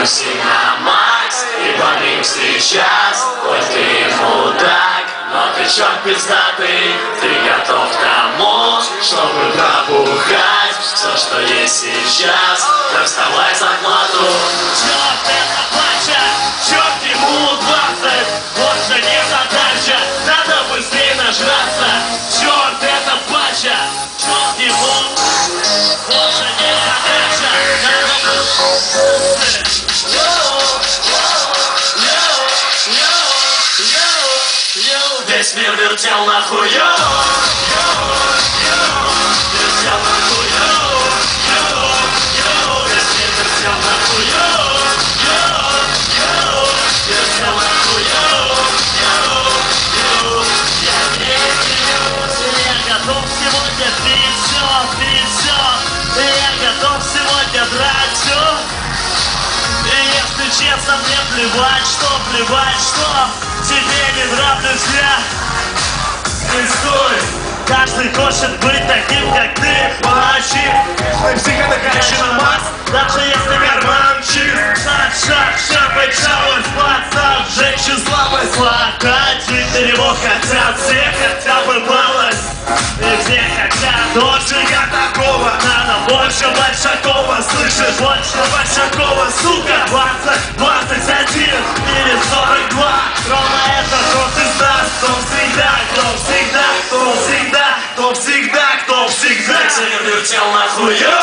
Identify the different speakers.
Speaker 1: На Макс и помим сейчас. Хоть ты мудак, но ты черт пиздатый Ты готов к тому, чтобы пробухать Все, что есть сейчас, так вставай Весь мир вертел нахуй Вертел нахуй Весь мир вертел нахуй Вертел нахуй Я не
Speaker 2: Я готов сегодня все, все Я готов сегодня драть все И если честно, мне плевать, что, плевать, что Тебе не нравлюсь я Не стой. Каждый хочет быть таким, как ты. Молчи Ты психонакачена масс Даже если карман чист Шаг, шаг, шапай, шауэр, спаться Женщин слабость Латать в Твиттере его хотят Все хотя бы малость. И все хотят Тоже я такого Надо больше Большакова. Слышишь, больше Большакова. Сука, 20, всегда Кто всегда, кто всегда
Speaker 1: Весь мир вертел нахуй йоу, йоу,